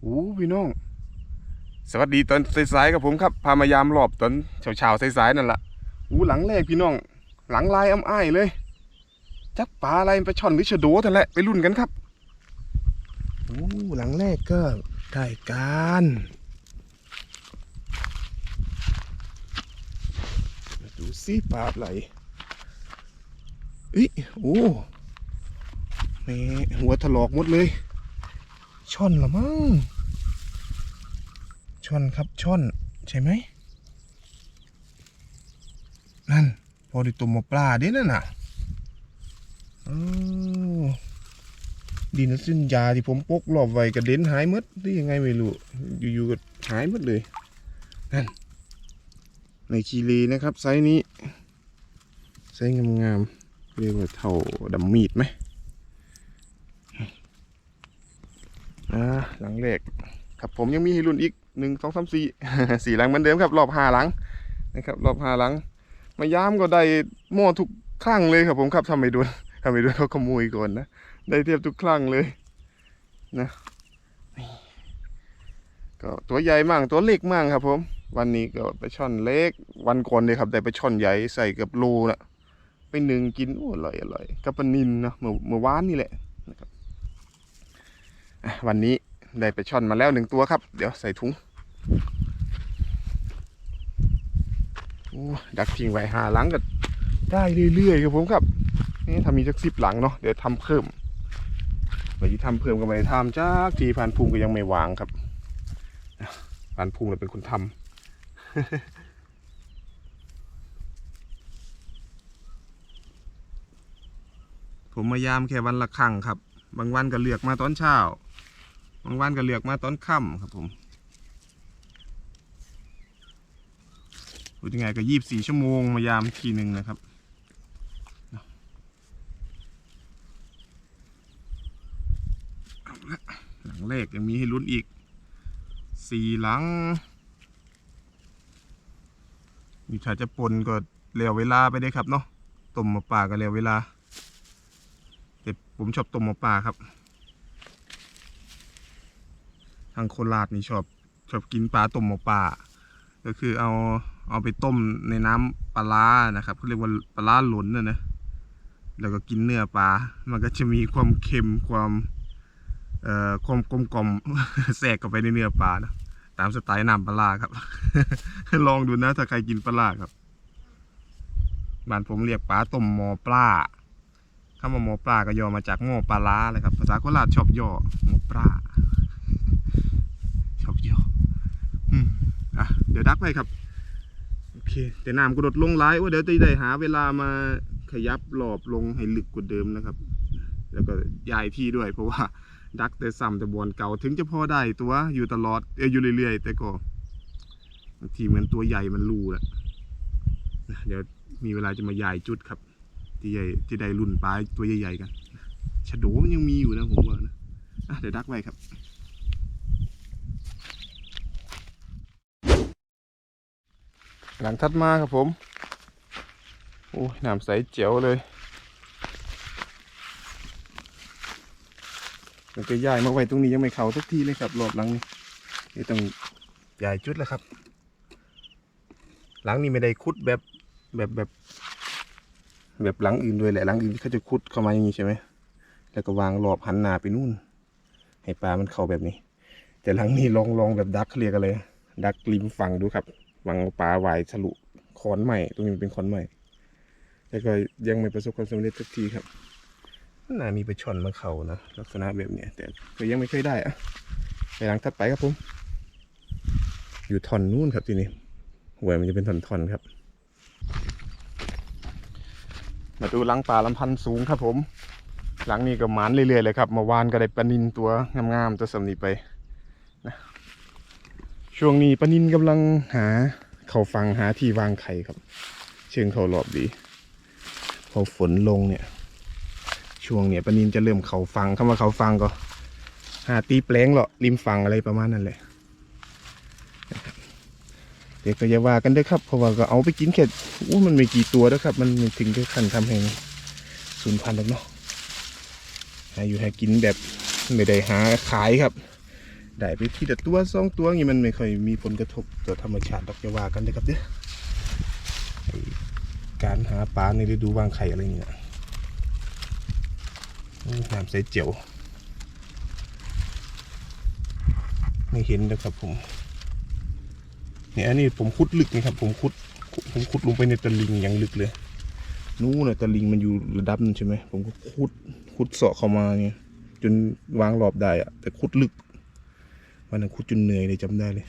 โอ้พี่น้อง สวัสดีตอนสายๆกับผมครับ พามายามรอบตอนเช้าๆสายๆนั่นละอู้หลังแรกพี่น้อง หลังลายอ้ำอ้ายเลย จักปลาอะไรปลาช่อนหรือชะโดนั่นแหละ ไปรุ่นกันครับโอ้หลังแรกก็ได้การดูสิปลาอะไรอุ้ยโอ้แม่หัวถลอกหมดเลย ช่อนละมั้งช่อนครับช่อนใช่ไหมนั่น พอไดีตุ่มมาปลาเด้นั่นน่ะอาวดีนะสิ้นยาที่ผมปกหลอบไว้กระเด็นหายมดหรือยังไงไม่รู้ อยู่ๆก็หายมดเลย นั่น ในคีรีนะครับ ไซส์นี้ ไซส์งามๆเรียกว่าเท่าดำมีดไหม อ่าหลังแรกครับผมยังมีให้รุ่นอีกหนึ่งสองสามสี่สี่หลังเหมือนเดิมครับ รอบห้าหลังนะครับ รอบห้าหลัง มาย้ำก็ได้หม้อทุกครั้งเลยครับผมครับทำไม่ดูทำไม่ดูเขาขโมยก่อนนะได้เทียบทุกครั้งเลยนะก็ตัวใหญ่มั่งตัวเล็กมั่งครับ ผม วันนี้ก็ไปช่อนเล็กวันก่อนเลยครับได้ไปช่อนใหญ่ใส่กับโลนะไปหนึ่งกินโอ้อร่อยอร่อยกับปนินนะเมื่อเมื่อวานนี่แหละนะครับอะ วันนี้ได้ไปช่อนมาแล้วหนึ่งตัวครับ เดี๋ยวใส่ถุงดักทิ้งไว้หาหลังก็ได้เรื่อยๆครับผมครับนี่ทำมีสักสิบหลังเนาะเดี๋ยวทำเพิ่มไปที่ทำเพิ่มก็ไม่ได้ทำจากทีผ่านภูมิก็ยังไม่วางครับผ่านภูมิเราเป็นคนทำผมมายามแค่วันละครั้งครับ บางวันก็เลือกมาตอนเช้า บางวันก็เลือกมาตอนค่ำครับผมพูดยังไงก็ยี่บสี่ชั่วโมงมายามทีหนึ่งนะครับหลังแรกยังมีให้ลุ้นอีกสี่หลังนี่ถ้าจะปนก็เร็วเวลาไปได้ครับเนาะต้มมาป่าก็เร็วเวลาแต่ผมชอบต้มมาป่าครับ ทางโคราชนี่ชอบชอบกินปลาต้มหมูป่าก็คือเอาเอาไปต้มในน้ำปลาร้านะครับเขาเรียกว่าปลาร้าหลนนะนะแล้วก็กินเนื้อปลา มันก็จะมีความเค็มความเอ่อความกลมกล่อมแทรกเข้าไปในเนื้อปลานะตามสไตล์น้ำปลาครับ ลองดูนะถ้าใครกินปลาครับบ้านผมเรียกปลาต้มหมอปลาคำว่าหมอปลาก็ย่อมาจากหม้อปลาร้าเลยครับภาษาโคราชชอบย่อหมอปลา ชอบเยอะอืมอะเดี๋ยวดักไปครับ โอเคแต่น้ำกระโดดลงร้ายว่าเดี๋ยวจะได้หาเวลามาขยับหลอบลงให้ลึกกว่าเดิมนะครับ แล้วก็ย้ายที่ด้วย เพราะว่าดักแต่ซ้ำแต่บอลเก่าถึงจะพอได้ตัวอยู่ตลอดเอออยู่เรื่อยๆ แต่ก็บางทีเหมือนตัวใหญ่มันรูแล้วนะเดี๋ยวมีเวลาจะมาย้ายจุดครับที่ใหญ่ที่ได้รุ่นปลาตัวใหญ่ๆกันชะโดมันยังมีอยู่นะผมว่านะอะเดี๋ยวดักไว้ครับ หลังทัดมาครับผม โอ้ยน้ำใสเจ๋วเลยมันก็ย้ายมาไว้ตรงนี้ยังไม่เข้าทุกทีเลยครับรอบหลังนี้นี่ต้องย้ายจุดแล้วครับ หลังนี้ไม่ได้คุดแบบแบบแบบ แบบหลังอื่นด้วยแหละหลังอื่นเขาจะคุดเข้ามาอย่างนี้ใช่ไหมแล้วก็วางรอบหันหน้าไปนู่น ให้ปลามันเข้าแบบนี้ แต่หลังนี้ลองลองแบบดักเขาเรียกอะไรดักริมฝั่งดูครับ หวังเอาปลาไหวทะลุคอนใหม่ ตรงนี้มันเป็นคอนใหม่ แต่ก็ยังไม่ประสบความสำเร็จสักทีครับน่ามีไปช่อนมาเขานะลักษณะแบบเนี้ยแต่ก็ยังไม่เคยได้อะไปหลังถัดไปครับผม อยู่ท่อนนู้นครับทีนี้หวยมันจะเป็นท่อนๆครับ มาดูหลังป่าลำพันธ์สูงครับผม หลังนี้ก็หมานเรื่อยๆเลยครับเมื่อวานก็ได้ปลานินตัวงามๆตัวสำนีไปนะช่วงนี้ปานินกำลังหา เขาฟังหาที่วางไข่ครับ เชิงเขาหลอบดี พอฝนลงเนี่ย ช่วงเนี่ยปนินจะเริ่มเขาฟังคำว่าเขาฟังก็ หาตีแปลงเหรอริมฝั่งอะไรประมาณนั้นแหละเดี๋ยวก็อย่าว่ากันด้วยครับ เพราะว่าก็เอาไปกินแค่อู้มันไม่กี่ตัวแล้วครับ มันถึงกับขั้นทำให้สูญพันธุ์หรอกเนาะหาอยู่ห้กินแบบไม่ได้หาขายครับ ได้ไปทีละตัวสองตัวนี้มันไม่ค่อยมีผลกระทบต่อธรรมชาติดอกจะว่ากันนะครับเด้อการหาปลาในฤดูวางไข่อะไรอย่างเงี้ยน้ำใสเจียวไม่เห็นนะครับผมเนี่ยอันนี้ผมขุดลึกนะครับ ผมขุดผมขุดลงไปในตะลิงอย่างลึกเลยนู้นน่ะตะลิงมันอยู่ระดับนั้นใช่ไหมผมก็ขุดขุดเสาะเข้ามาเนี่ยจนวางรอบได้อะแต่ขุดลึก วันนั้นขุดจนเหนื่อยเลยจำได้เลย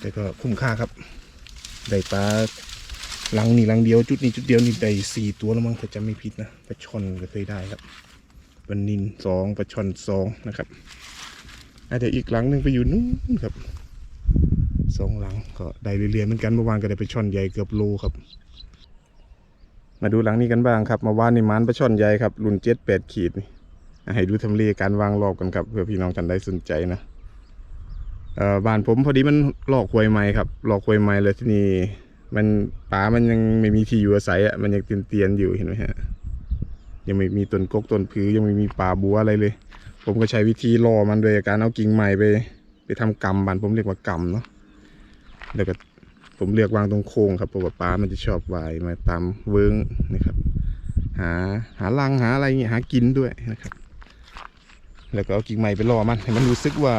แต่ก็คุ้มค่าครับ ได้ปลาหลังนี่หลังเดียวจุดนี้จุดเดียวนี่ได้สี่ตัวแล้วมั้งถ้าจำไม่ผิดนะปลาช่อนก็เคยได้ครับปลานินสองปลาช่อนสองนะครับอะเดียอีกหลังหนึ่งไปอยู่นู้นครับสองหลังก็ได้เรื่อยๆเหมือนกันเมื่อวานก็ได้ปลาช่อนใหญ่เกือบโลครับ มาดูหลังนี้กันบ้างครับ มาว่านในมันปลาช่อนใหญ่ครับรุ่นเจ็ดแปดขีดให้ดูทำเลการวางรอบกันครับเพื่อพี่น้องท่านใดสนใจนะ บ้านผมพอดีมันหลอกควยไม้ครับหลอกควยไม้เลยที่นี่มันป่ามันยังไม่มีที่อยู่อาศัยอะมันยังเตียนๆอยู่เห็นไหมฮะยังไม่มีต้นกกต้นพือยังไม่มีป่าบัวอะไรเลย ผมก็ใช้วิธีล่อมันโดยการเอากิ่งไม้ไป ไปทำกำบ้านผมเรียกว่ากำเนาะแล้วก็ผมเลือกวางตรงโค้งครับเพราะว่าปลามันจะชอบว่ายมาตามเวิ้งนะครับ หาหารังหาอะไรเงี้ยหากินด้วยนะครับ แล้วก็เอากิ่งไม้ไปล่อมันให้มันรู้สึกว่า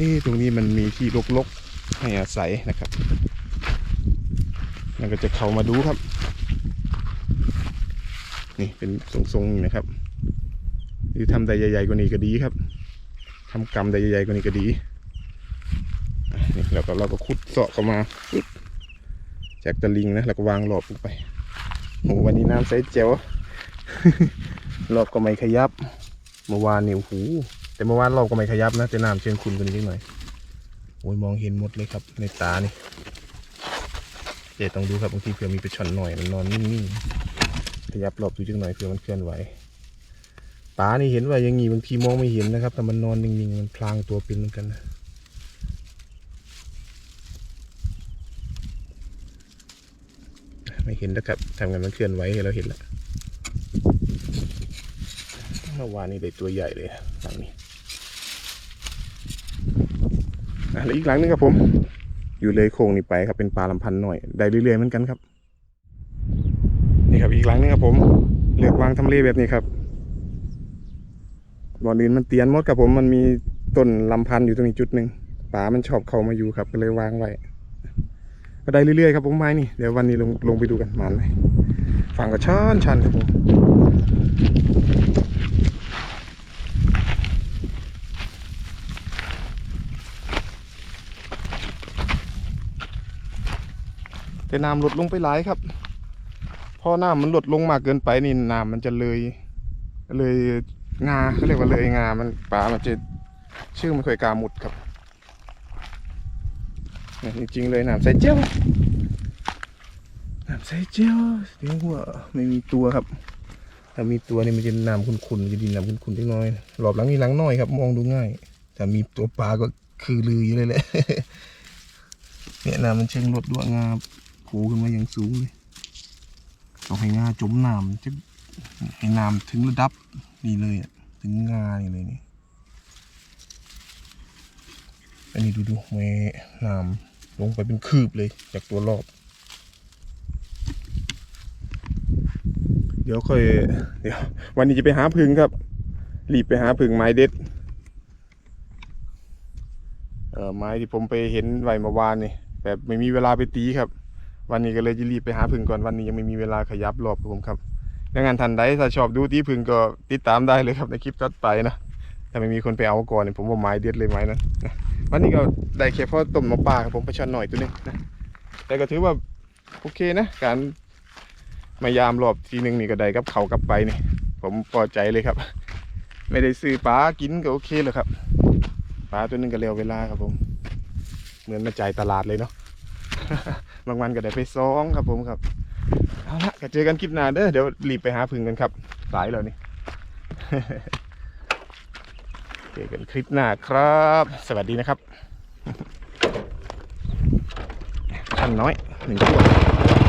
เอ๊ะตรงนี้มันมีที่รกๆให้อาศัยนะครับมันก็จะเข้ามาดูครับ นี่เป็นทรงๆนะครับหรือทำใดใหญ่ๆกว่านี้ก็ดีครับทำกำใดใหญ่ๆกว่านี้ก็ดีนี่แล้วก็เราก็ขุดเสาะเข้ามาปึ๊บจากตะลิงนะแล้วก็วางหลอบลงไปโอ้วันนี้น้ำใสเจ๋วรอบก็ไม่ขยับเมื่อวานนี่โอ้โห แต่เมื่อวานรอบก็ไม่ขยับนะแต่น้ำเชิญคุณกันนิดหน่อยโอ้ยมองเห็นหมดเลยครับ ในตานี่เจ๊ต้องดูครับบางทีเผื่อมีไปช่อนหน่อยมันนอนนิ่งๆขยับรอบดูจังหน่อยเผื่อมันเคลื่อนไหวตานี่เห็นว่าอยังงี้บางทีมองไม่เห็นนะครับ แต่มันนอนนิ่งๆมันพลางตัวเป็นเหมือนกันนะไม่เห็นแล้วครับทำงานมันเคลื่อนไหวให้เราเห็นแล้วเมื่อวานนี้ได้ตัวใหญ่เลยหลังนี้ อะแล้วอีกหลังนึงครับผม อยู่เลยโค้งนี่ไปครับเป็นปลาลำพันธ์หน่อยได้เรื่อยๆเหมือนกันครับ นี่ครับอีกหลังนึงครับผมเลือกวางทำเลแบบนี้ครับบ่อดินมันเตียนมดครับผมมันมีต้นลำพันธ์อยู่ตรงนี้จุดหนึ่งปลามันชอบเข้ามาอยู่ครับก็เลยวางไว้ก็ได้เรื่อยๆครับผมไม้นี่เดี๋ยววันนี้ลงลงไปดูกันมันไหมฝั่งก็ชันชันครับผม แต่น้ำลดลงไปหลายครับพอน้ำมันลดลงมากเกินไปนี่น้ำมันจะเลย เลยงาเขาเรียกว่าเลยงา มันปลามันจะชื่อมันค่อยกล้ามุดครับนี่จริงๆเลยน้ำใสเจียวน้ำใสเจียวเดี๋ยวหัวไม่มีตัวครับถ้ามีตัวนี่มันจะน้ำขุ่นๆมันจะดินน้ำขุ่นๆเล็กน้อยรอบหลังนี่หลังน้อยครับ มองดูง่ายแต่มีตัวปลาก็คือลืออยู่เลยแหละเนี่ยน้ำมันเชิงลดด้วยงา ผูขึ้นมาอย่างสูงเลยต้องให้งาจมน้ำจะให้น้ำถึงระดับนี่เลยอะถึงงานี่เลยนี่อันนี้ดูดูแม่น้ำลงไปเป็นคืบเลยจากตัวรอบ เดี๋ยวค่อยเดี๋ยว วันนี้จะไปหาพึ่งครับรีบไปหาพึ่งไม้เด็ดเออไม้ที่ผมไปเห็นไว้เมื่อวานนี่แบบไม่มีเวลาไปตีครับ วันนี้ก็เลยจะรีบไปหาพึ่งก่อนวันนี้ยังไม่มีเวลาขยับรอบครับผมครับดังนั้นทันใดถ้าชอบดูตีพึ่งก็ติดตามได้เลยครับในคลิปถัดไปนะถ้าไม่มีคนไปเอาก่อนเนี่ยผมว่าไม้เด็ดเลยไม้นั้นนะวันนี้ก็ได้แค่พอต้มน้ำปลาครับผมไปช้อนหน่อยตัวหนึงนะแต่ก็ถือว่าโอเคนะ การมายามรอบทีหนึ่งนี่ก็ได้กับเขาวกับไปนี่ ผมพอใจเลยครับ ไม่ได้ซื้อปลากินก็โอเคเลยครับปลาตัวหนึงก็เร็วเวลาครับผม เหมือนมาจ่ายตลาดเลยเนาะ บางวันก็ได้ไปซองครับผมครับเอาละก็เจอกันคลิปหน้าเด้อเดี๋ยวรีบไปหาพึ่งกันครับสายแล้วนี่เจอกันคลิปหน้าครับ สวัสดีนะครับท่านน้อยหนึ่งตัว